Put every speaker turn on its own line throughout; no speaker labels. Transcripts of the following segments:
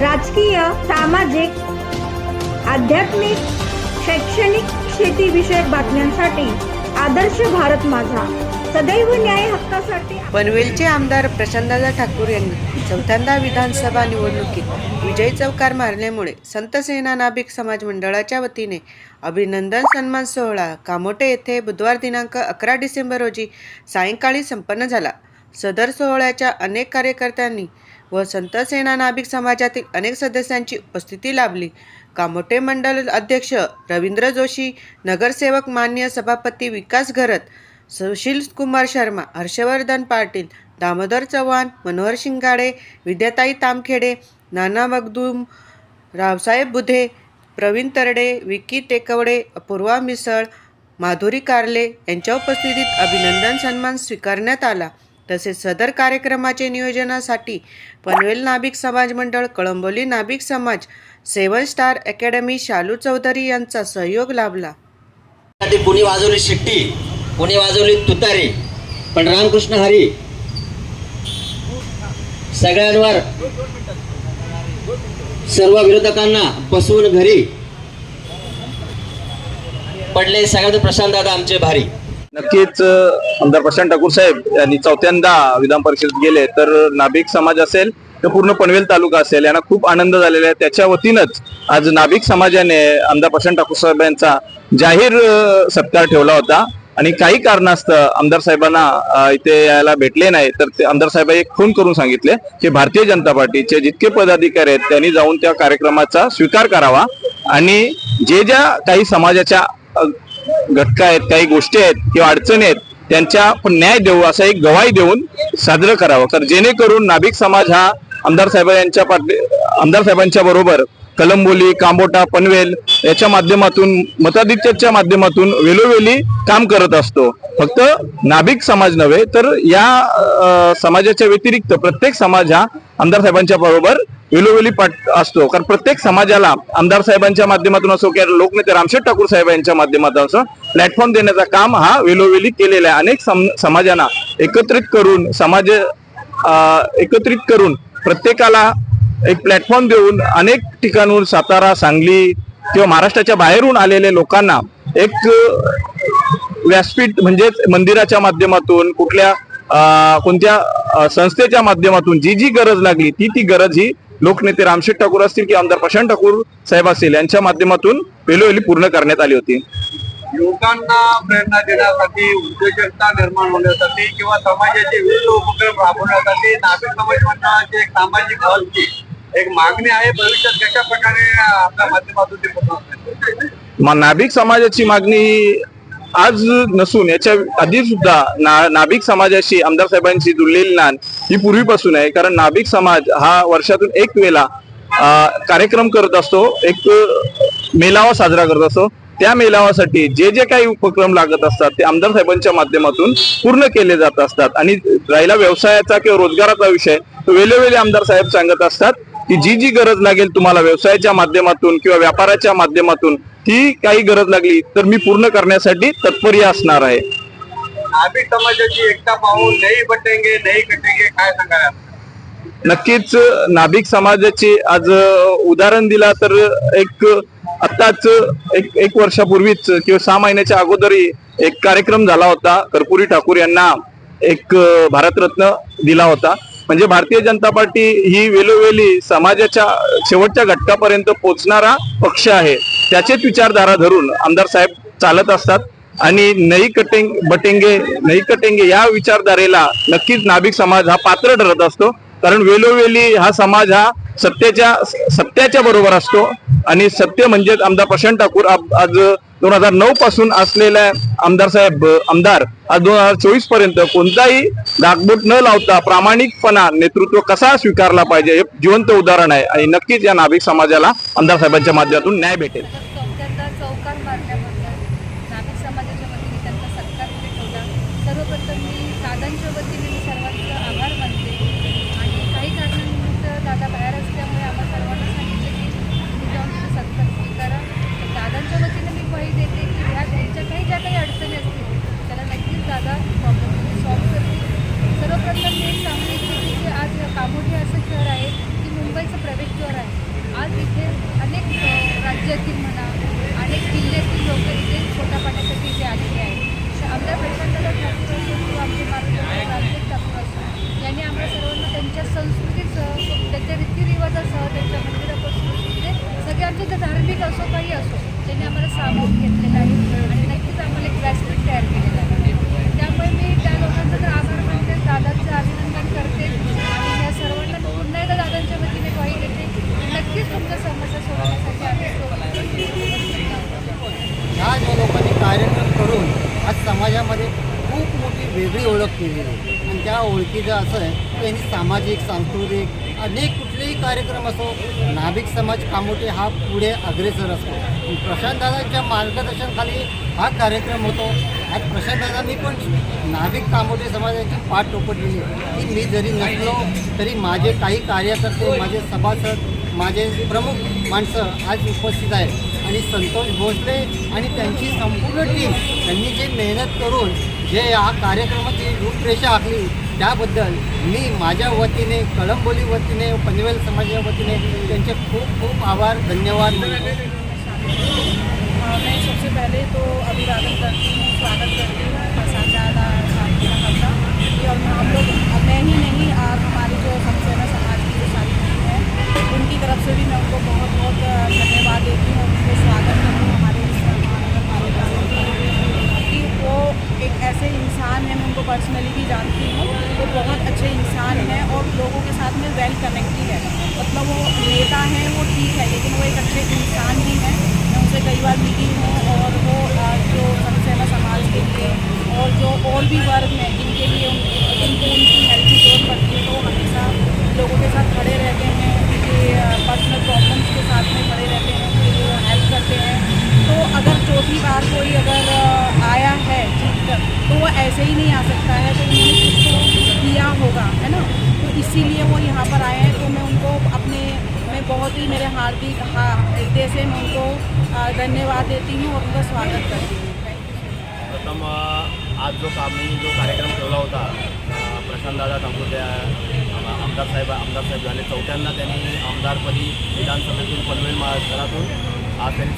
राजकीय सामाजिक आध्यात्मिक शैक्षणिक शेतीविषयक बातम्यांसाठी आदर्श भारत माझा. सदैव न्याय हक्कासाठी
पनवेलचे आमदार प्रशांतदादा ठाकूर यांनी चौथ्यांदा विधानसभा निवडणुकीत विजय चौकार मारल्यामुळे संत सेना नाभिक समाज मंडळाच्या वतीने अभिनंदन सन्मान सोहळा कामोटे येथे बुधवार दिनांक अकरा डिसेंबर रोजी सायंकाळी संपन्न झाला. सदर सोहळ्याच्या अनेक कार्यकर्त्यांनी व संत सेना नाभिक समाजातील अनेक सदस्यांची उपस्थिती लाभली. कामोटे मंडल अध्यक्ष रवींद्र जोशी नगरसेवक मान्य सभापती विकास घरत सुशील कुमार शर्मा हर्षवर्धन पाटील दामोदर चव्हाण मनोहर शिंगाडे विद्याताई तामखेडे नाना मगदूम रावसाहेब बुधे प्रवीण तरडे विकी टेकवडे अपूर्वा मिसळ माधुरी कारले यांच्या उपस्थितीत अभिनंदन सन्मान स्वीकारण्यात आला. तसेच सदर कार्यक्रमाचे नियोजनासाठी पनवेल नाभिक समाज मंडळ कळंबोली नाभिक समाज सेवन स्टार अकॅडमी शालू चौधरी यांचा सहयोग लाभला.
ते कुणी वाजवली शिट्टी कुणी वाजवली तुतारी पण रामकृष्ण हरी. सगळ्यांवर सर्व विरोधकांना बसवून घरी पडले सगळ्यात प्रशांत दादा आमचे भारी.
नक्कीच आमदार प्रशांत ठाकूर साहेब यांनी चौथ्यांदा विधान परिषदेत गेले तर नाभिक समाज असेल तर पूर्ण पनवेल तालुका असेल यांना खूप आनंद झालेला आहे. त्याच्या वतीनंच आज नाभिक समाजाने आमदार प्रशांत ठाकूर साहेब यांचा जाहीर सत्कार ठेवला होता. आणि काही कारणास्तव आमदार साहेबांना इथे यायला भेटले नाही तर ते आमदार साहेब एक फोन करून सांगितले की भारतीय जनता पार्टीचे जितके पदाधिकारी आहेत त्यांनी जाऊन त्या कार्यक्रमाचा स्वीकार करावा. आणि जे ज्या काही समाजाच्या घटका आहेत काही गोष्टी आहेत किंवा अडचणी आहेत त्यांच्या न्याय देऊ असा एक गवाही देऊन साजरं करावं. तर जेणेकरून नाभिक समाज हा आमदार साहेब यांच्या पाठी आमदार साहेबांच्या बरोबर कलंबोली कांबोटा पनवेल याच्या माध्यमातून मताधिक्याच्या माध्यमातून वेळोवेळी काम करत असतो. फक्त नाभिक समाज नव्हे तर या समाजाच्या व्यतिरिक्त प्रत्येक समाज हा आमदार साहेबांच्या बरोबर वेळोवेळी पाठ असतो. कारण प्रत्येक समाजाला आमदार साहेबांच्या माध्यमातून असो किंवा लोकनेते रामशेठ ठाकूर साहेब यांच्या माध्यमातून असो प्लॅटफॉर्म देण्याचा काम हा वेळोवेळी केलेला आहे. अनेक सम- समाजांना एकत्रित करून समाज एकत्रित करून प्रत्येकाला एक प्लॅटफॉर्म देऊन अनेक ठिकाणून सातारा सांगली किंवा महाराष्ट्राच्या बाहेरून आलेल्या लोकांना एक व्यासपीठ म्हणजेच मंदिराच्या माध्यमातून कुठल्या कोणत्या संस्थेच्या माध्यमातून जी जी गरज लागली ती ती गरज ही लोकनेते रामशेठ ठाकूर असतील किंवा आमदार प्रशांत ठाकूर साहेब असतील यांच्या माध्यमातून वेळोवेळी पूर्ण करण्यात आली होती.
युवकांना प्रेरणा देण्यासाठी उद्योजकता निर्माण होण्यासाठी किंवा समाजाचे विविध उपक्रम राबवण्यासाठी नाभिक समाज मंडळाची एक सामाजिक हलची एक मागणी आहे. भविष्यात कशा प्रकारे आपल्या माध्यमातून ते
नाभिक समाजाची मागणी आज नसून याच्या आधी सुद्धा ना नाभिक समाजाशी आमदार साहेबांची जुळलेली नान ही पूर्वीपासून आहे. कारण नाभिक समाज हा वर्षातून एक वेळा कार्यक्रम करत असतो. एक मेलावा साजरा करत असतो. त्या मेलावासाठी जे जे काही उपक्रम लागत असतात ते आमदार साहेबांच्या माध्यमातून पूर्ण केले जात असतात. आणि राहिला व्यवसायाचा किंवा रोजगाराचा विषय तो वेळोवेळी आमदार साहेब सांगत असतात की जी जी गरज लागेल तुम्हाला व्यवसायाच्या माध्यमातून किंवा व्यापाराच्या माध्यमातून ती काही गरज लागली तर मी पूर्ण करण्यासाठी तत्परी असणार आहे.
नाभिक समाजाची एकता पाहून नाही बटेंगे नाही कटेंगे काय
नक्कीच नाभिक समाजाची आज उदाहरण दिला तर एक आत्ताच एक एक वर्षापूर्वीच किंवा सहा महिन्याच्या अगोदरही एक कार्यक्रम झाला होता. कर्पुरी ठाकूर यांना एक भारतरत्न दिला होता. म्हणजे भारतीय जनता पार्टी ही वेलोवेली समाजाच्या शेवटच्या घटकापर्यंत पोहोचणारा पक्ष आहे. त्याचेच विचारधारा धरून आमदार साहेब चालत असतात. आणि नई कटेंग बटेंगे नई कटेंगे या विचारधारेला नक्कीच नाभिक समाज हा पात्र ठरत असतो. कारण वेलोवेली हा समाज हा सत्याच्या सत्याच्या बरोबर असतो. आणि सत्य म्हणजेच आमदार प्रशांत ठाकूर आज दोन हजार नऊ पासून असलेल्या आमदार साहेब आमदार आज दोन हजार चोवीसपर्यंत कोणताही दागबोट न लावता प्रामाणिकपणा नेतृत्व कसा स्वीकारला पाहिजे हे जिवंत उदाहरण आहे. आणि नक्कीच या नाभिक समाजाला आमदार साहेबांच्या माध्यमातून न्याय भेटेल.
सर्वप्रथम मी दादांच्या वतीने मी सर्वांचं आभार मानते आणि काही कारणांनिमित्त दादा बाहेर असल्यामुळे आम्हा सर्वांना सांगितलं की तुम्ही जाऊन तिथे सत्कार स्वीकारा तर दादांच्या वतीने मी ग्वाही देते की ह्या त्यांच्या काही ज्या काही अडचणी असतील त्याला नक्कीच दादा प्रॉब्लेम सॉल्व्ह करतील सर्वप्रथम मी एक सांगू इच्छिते की आज कामोठी असं शहर आहे की मुंबईचा प्रवेशद्वार धर्तीवर आहे आज इथे अनेक अ, राज्यातील म्हणा अनेक जिल्ह्यातील लोक इथे छोट्या पाण्यासाठी इथे आलेले आहेत श- आमदार प्रशांतला ठाकूर असो किंवा आमचे मार्गदर्शक राजदीप ठाकूर असो यांनी आम्हाला सर्वांना त्यांच्या संस्कृतीसह त्यांच्या रीतिरिवाजासह त्यांच्या मंदिरापासून म्हणजे सगळे आमचे जे धार्मिक असो काही असो त्यांनी आम्हाला सामावून घेतलेला आहे. आणि नक्कीच आम्हाला एक व्यासपीठ तयार केलेलं आहे. त्यामुळे मी त्या लोकांचा तर आभार मानते. दादांचं अभिनंदन करते. आणि या सर्वांना मी पुन्हा एकदा दादांच्या वतीने ग्वाही देते. नक्कीच तुमच्या समस्या सोडवण्यासाठी आम्ही
ज्या लोकांनी कार्यक्रम करून आज समाजामध्ये खूप मोठी वेगळी ओळख केलेली आहे. आणि त्या ओळखीचं असं आहे की सामाजिक सांस्कृतिक अनेक कुठलेही कार्यक्रम असो नाभिक समाज कामोटे हा पुढे अग्रेसर असतो. प्रशांतदादांच्या मार्गदर्शनाखाली हा कार्यक्रम होतो. आज प्रशांतदादांनी पण नाभिक कामोटे समाजाची पाठ टोपटलेली की मी जरी नसलो तरी माझे काही कार्यकर्ते माझे सभासद माझे प्रमुख माणसं आज उपस्थित आहेत. आणि संतोष भोसले आणि त्यांची संपूर्ण टीम त्यांनी जे मेहनत करून जे या कार्यक्रमाची रूपरेषा आखली त्याबद्दल मी माझ्या वतीने कळंबोली वतीने पनवेल समाजाच्या वतीने त्यांचे खूप खूप आभार धन्यवाद
मैं सबसे पहले तो अभिवादन करती हूँ स्वागत करती हूँ बहुत अच्छे इंसान हैं और लोगों के साथ में वेल कनेक्टेड है। मतलब वो नेता हैं वो ठीक है लेकिन वो एक अच्छे इंसान भी हैं। मैं उनसे कई बार मिली हूँ और वो जो संसेना समाज के लिए और जो और भी वर्ग हैं जिनके लिए उन, उनको उनकी हेल्प की ज़रूरत पड़ती है तो वो हमेशा लोगों के साथ खड़े रहते हैं उनके पर्सनल प्रॉब्लम्स के साथ में खड़े रहते हैं उनके लिए हेल्प करते हैं। तो अगर चौथी बार कोई अगर आया है जीत तो वो ऐसे ही नहीं आ सकता है। तो उन्होंने कुछ तो इसीलिए वो यहाँ पर आए हैं तो मैं उनको अपने मैं बहुत ही मेरे हार्दिक हा हृदय से मैं उनको धन्यवाद देती हूँ और उनका स्वागत करती हूँ।
प्रथम आज जो मी जो कार्यक्रम ठेवला होता त्या अ, आमदार साहेब आमदार साहेब झाले. चौथ्यांदा त्यांनी आमदारपदी विधानसभेतून पनवेल महाराष्ट्रातून. आज त्यांनी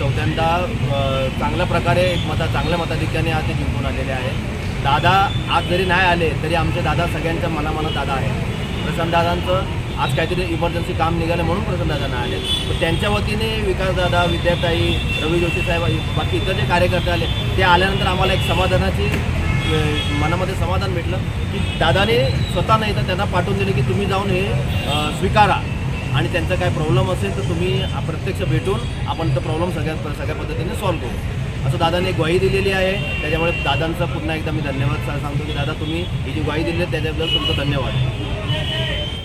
चांगल्या प्रकारे एक मता चांगल्या मताधिक्याने आज ते आहे. दादा आज जरी नाही आले तरी आमचे दादा सगळ्यांच्या मनामनात दादा आहे प्रशांतदादांचं आज काहीतरी इमर्जन्सी काम निघालं म्हणून प्रशांतदादा आले. तर त्यांच्या वतीने विकासदादा विद्याताई रवी जोशी साहेब बाकी इतर जे कार्यकर्ते आले ते आल्यानंतर आम्हाला एक समाधानाची मनामध्ये समाधान भेटलं की दादाने स्वतः नाही तर त्यांना पाठवून दिले की तुम्ही जाऊन हे स्वीकारा. आणि त्यांचा काय प्रॉब्लेम असेल तर तुम्ही प्रत्यक्ष भेटून आपण तो प्रॉब्लेम सगळ्या सगळ्या पद्धतीने सॉल्व्ह करू. असं दादाने ग्वाही दिलेली आहे. त्याच्यामुळे दादांचा पुन्हा एकदा मी धन्यवाद सांगतो की दादा तुम्ही ही जी ग्वाही दिली आहे त्याच्याबद्दल तुमचं धन्यवाद.